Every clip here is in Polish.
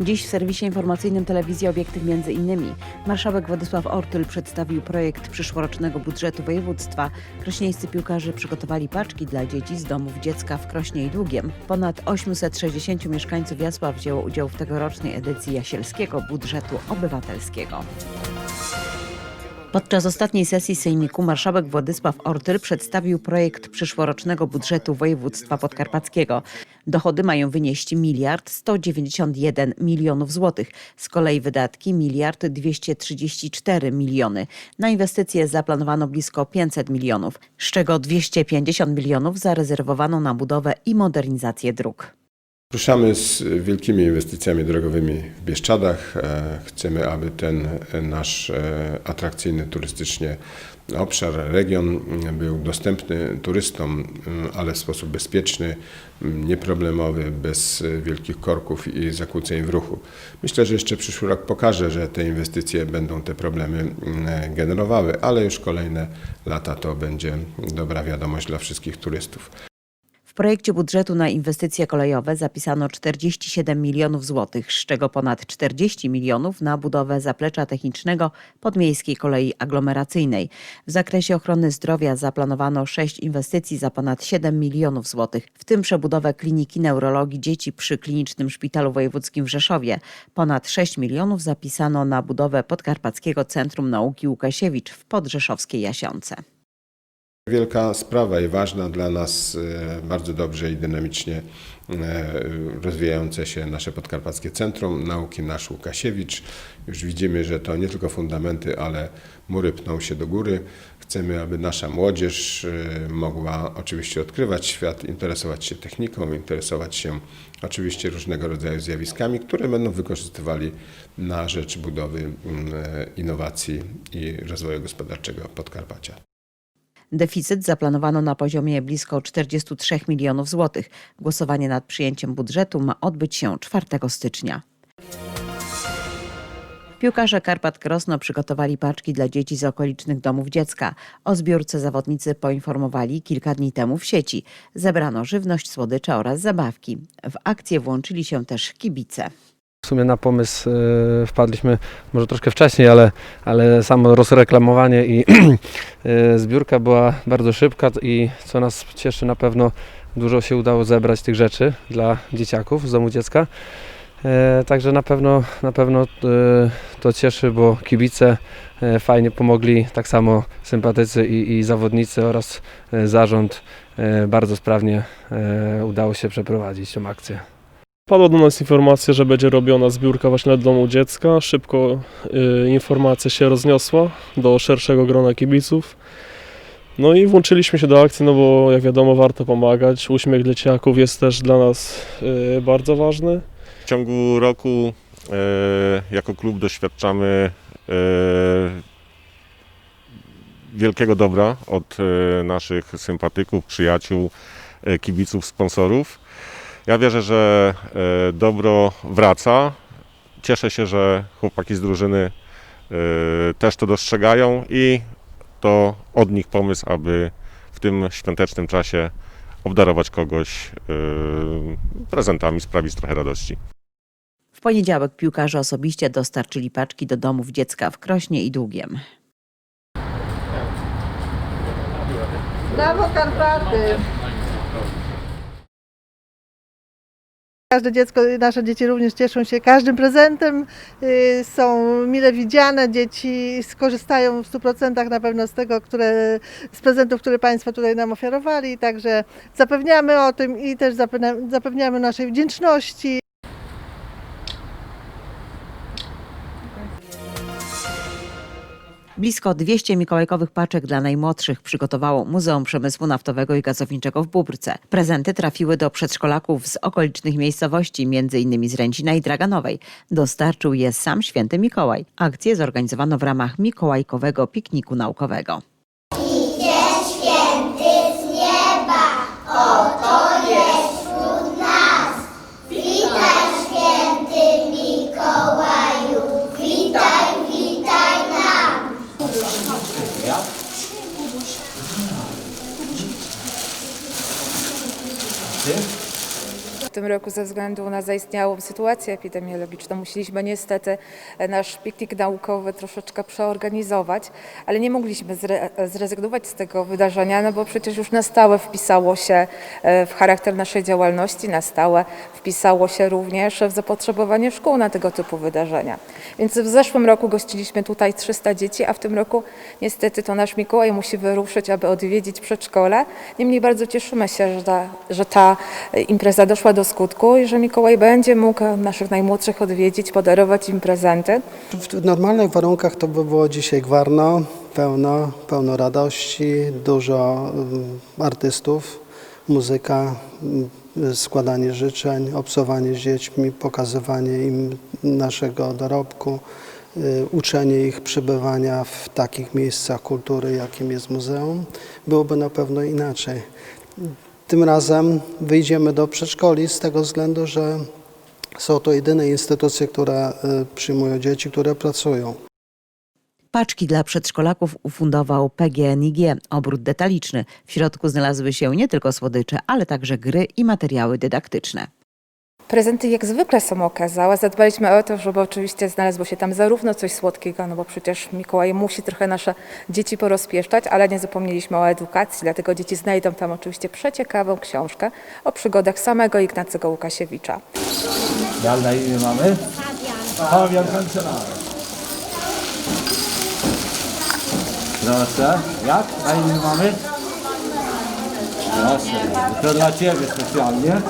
Dziś w serwisie informacyjnym telewizji Obiektyw między innymi marszałek Władysław Ortyl przedstawił projekt przyszłorocznego budżetu województwa. Krośnieńscy piłkarze przygotowali paczki dla dzieci z domów dziecka w Krośnie i Długiem. Ponad 860 mieszkańców Jasła wzięło udział w tegorocznej edycji Jasielskiego Budżetu Obywatelskiego. Podczas ostatniej sesji Sejmiku marszałek Władysław Ortyl przedstawił projekt przyszłorocznego budżetu województwa podkarpackiego. Dochody mają wynieść miliard 191 milionów złotych, z kolei wydatki miliard 234 miliony. Na inwestycje zaplanowano blisko 500 milionów, z czego 250 milionów zarezerwowano na budowę i modernizację dróg. Ruszamy z wielkimi inwestycjami drogowymi w Bieszczadach. E, Chcemy, aby ten nasz e, atrakcyjny turystycznie obszar, region był dostępny turystom, m, ale w sposób bezpieczny, m, nieproblemowy, bez wielkich korków i zakłóceń w ruchu. Myślę, że jeszcze przyszły rok pokaże, że te inwestycje będą te problemy m, generowały, ale już kolejne lata to będzie dobra wiadomość dla wszystkich turystów. Projekcie budżetu na inwestycje kolejowe zapisano 47 milionów złotych, z czego ponad 40 milionów na budowę zaplecza technicznego podmiejskiej kolei aglomeracyjnej. W zakresie ochrony zdrowia zaplanowano 6 inwestycji za ponad 7 milionów złotych, w tym przebudowę kliniki neurologii dzieci przy Klinicznym Szpitalu Wojewódzkim w Rzeszowie. Ponad 6 milionów zapisano na budowę Podkarpackiego Centrum Nauki Łukasiewicz w podrzeszowskiej Jasionce. Wielka sprawa i ważna dla nas, e, bardzo dobrze i dynamicznie e, rozwijające się nasze Podkarpackie Centrum Nauki nasz Łukasiewicz. Już widzimy, że to nie tylko fundamenty, ale mury pną się do góry. Chcemy, aby nasza młodzież e, mogła oczywiście odkrywać świat, interesować się techniką, interesować się oczywiście różnego rodzaju zjawiskami, które będą wykorzystywali na rzecz budowy mm, innowacji i rozwoju gospodarczego Podkarpacia. Deficyt zaplanowano na poziomie blisko 43 milionów złotych. Głosowanie nad przyjęciem budżetu ma odbyć się 4 stycznia. Piłkarze Karpat Krosno przygotowali paczki dla dzieci z okolicznych domów dziecka. O zbiórce zawodnicy poinformowali kilka dni temu w sieci. Zebrano żywność, słodycze oraz zabawki. W akcję włączyli się też kibice. W sumie na pomysł e, wpadliśmy może troszkę wcześniej, ale, ale samo rozreklamowanie i e, zbiórka była bardzo szybka i co nas cieszy na pewno dużo się udało zebrać tych rzeczy dla dzieciaków z domu dziecka. E, Także na pewno, na pewno e, to cieszy, bo kibice e, fajnie pomogli, tak samo sympatycy i, i zawodnicy oraz e, zarząd e, bardzo sprawnie e, udało się przeprowadzić tą akcję. Padła do nas informacja, że będzie robiona zbiórka właśnie dla domu dziecka. Szybko y, informacja się rozniosła do szerszego grona kibiców. No i włączyliśmy się do akcji, no bo jak wiadomo warto pomagać. Uśmiech dzieciaków jest też dla nas y, bardzo ważny. W ciągu roku e, jako klub doświadczamy e, wielkiego dobra od e, naszych sympatyków, przyjaciół, e, kibiców, sponsorów. Ja wierzę, że e, dobro wraca. Cieszę się, że chłopaki z drużyny e, też to dostrzegają i to od nich pomysł, aby w tym świątecznym czasie obdarować kogoś e, prezentami, sprawić trochę radości. W poniedziałek piłkarze osobiście dostarczyli paczki do domów dziecka w Krośnie i Długiem. Brawo Karpaty! Każde dziecko, nasze dzieci również cieszą się każdym prezentem, y, są mile widziane, dzieci skorzystają w 100% na pewno z tego, które, z prezentów, które Państwo tutaj nam ofiarowali, także zapewniamy o tym i też zapewnia- zapewniamy naszej wdzięczności. Blisko 200 mikołajkowych paczek dla najmłodszych przygotowało Muzeum Przemysłu Naftowego i Gazowniczego w Bóbrce. Prezenty trafiły do przedszkolaków z okolicznych miejscowości, m.in. z Ręcina i Draganowej. Dostarczył je sam święty Mikołaj. Akcję zorganizowano w ramach mikołajkowego pikniku naukowego. W tym roku ze względu na zaistniałą sytuację epidemiologiczną musieliśmy niestety e, nasz piknik naukowy troszeczkę przeorganizować, ale nie mogliśmy zre- zrezygnować z tego wydarzenia, no bo przecież już na stałe wpisało się e, w charakter naszej działalności, na stałe wpisało się również w zapotrzebowanie szkół na tego typu wydarzenia. Więc w zeszłym roku gościliśmy tutaj 300 dzieci, a w tym roku niestety to nasz Mikołaj musi wyruszyć, aby odwiedzić przedszkole. Niemniej bardzo cieszymy się, że ta, że ta e, impreza doszła do skutku że Mikołaj będzie mógł naszych najmłodszych odwiedzić, podarować im prezenty. W normalnych warunkach to by było dzisiaj gwarno, pełno, pełno radości, dużo y, artystów, muzyka, y, składanie życzeń, obcowanie z dziećmi, pokazywanie im naszego dorobku, y, uczenie ich przebywania w takich miejscach kultury, jakim jest muzeum, byłoby na pewno inaczej. Tym razem wyjdziemy do przedszkoli z tego względu, że są to jedyne instytucje, które y, przyjmują dzieci, które pracują. Paczki dla przedszkolaków ufundował PGNiG, obrót detaliczny. W środku znalazły się nie tylko słodycze, ale także gry i materiały dydaktyczne. Prezenty jak zwykle są okazałe. Zadbaliśmy o to, żeby oczywiście znalazło się tam zarówno coś słodkiego, no bo przecież Mikołaj musi trochę nasze dzieci porozpieszczać, ale nie zapomnieliśmy o edukacji, dlatego dzieci znajdą tam oczywiście przeciekawą książkę o przygodach samego Ignacego Łukasiewicza. Jak na imię mamy? Fabian Kancelarz. Proszę. Jak na imię mamy? Proszę. To dla Ciebie specjalnie.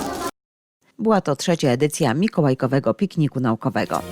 Była to trzecia edycja Mikołajkowego Pikniku Naukowego.